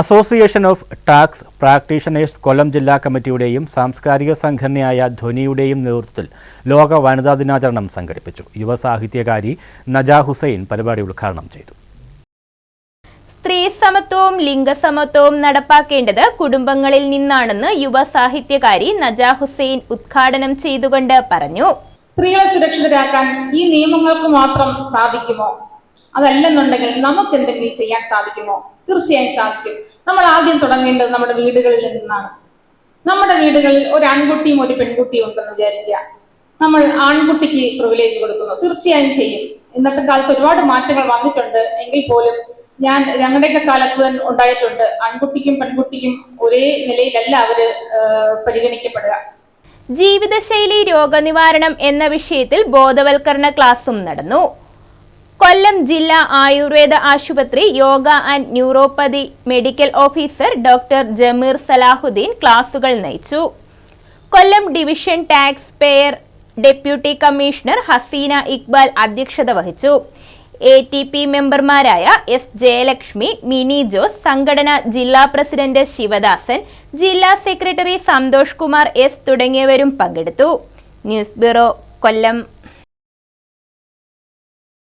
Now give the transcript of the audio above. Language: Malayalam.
Association of tax practitioners Kollam ജില്ലാ കമ്മിറ്റിയുടെയും സാംസ്കാരിക സംഘടനയായ ധ്വനിയുടെയും നേതൃത്വത്തിൽ ലോക വനിതാ ദിനാചരണം സംഘടിപ്പിച്ചു. യുവ സാഹിത്യകാരി നജ ഹുസൈൻ പരിപാടി ഉദ്ഘാടനം ചെയ്തു. സ്ത്രീ സമത്വവും ലിംഗസമത്വവും നടപ്പാക്കേണ്ടത് കുടുംബങ്ങളിൽ നിന്നാണെന്ന് യുവ സാഹിത്യകാരി നജ ഹുസൈൻ ഉദ്ഘാടനം ചെയ്തുകൊണ്ട് പറഞ്ഞു. സ്ത്രീകളെ സുരക്ഷിതരാക്കാൻ ഈ നിയമങ്ങൾക്ക് മാത്രം സാധിക്കുമോ? അതല്ലെന്നുണ്ടെങ്കിൽ നമുക്ക് എന്തെങ്കിലും ചെയ്യാൻ സാധിക്കുമോ? തീർച്ചയായും സാധിക്കും. നമ്മൾ ആദ്യം തുടങ്ങേണ്ടത് നമ്മുടെ വീടുകളിൽ നിന്നാണ്. നമ്മുടെ വീടുകളിൽ ഒരു ആൺകുട്ടിയും ഒരു പെൺകുട്ടിയും ഉണ്ടെന്ന് വിചാരിക്കുക. നമ്മൾ ആൺകുട്ടിക്ക് പ്രിവിലേജ് കൊടുക്കുന്നു. തീർച്ചയായും ചെയ്യും. ഇന്നത്തെ കാലത്ത് ഒരുപാട് മാറ്റങ്ങൾ വന്നിട്ടുണ്ട്. എങ്കിൽ പോലും ഞാൻ ഞങ്ങളുടെയൊക്കെ കാലത്ത് ഉണ്ടായിട്ടുണ്ട്. ആൺകുട്ടിക്കും പെൺകുട്ടിക്കും ഒരേ നിലയിലല്ല അവർ പരിഗണിക്കപ്പെടുക. ജീവിതശൈലി രോഗനിവാരണം എന്ന വിഷയത്തിൽ ബോധവൽക്കരണ ക്ലാസും നടന്നു. കൊല്ലം ജില്ലാ ആയുർവേദ ആശുപത്രി yoga and neuropathy medical officer doctor Jameer Salahuddeen ക്ലാസുകൾ നയിച്ചു. Kollam division tax payer deputy commissioner Haseena Iqbal അധ്യക്ഷത വഹിച്ചു. എ ടി പി മെമ്പർമാരായ എസ് ജയലക്ഷ്മി മിനി ജോസ് സംഘടന ജില്ലാ പ്രസിഡന്റ് ശിവദാസൻ ജില്ലാ സെക്രട്ടറി സന്തോഷ് കുമാർ എസ് തുടങ്ങിയവരും പങ്കെടുത്തു. News bureau Kollam.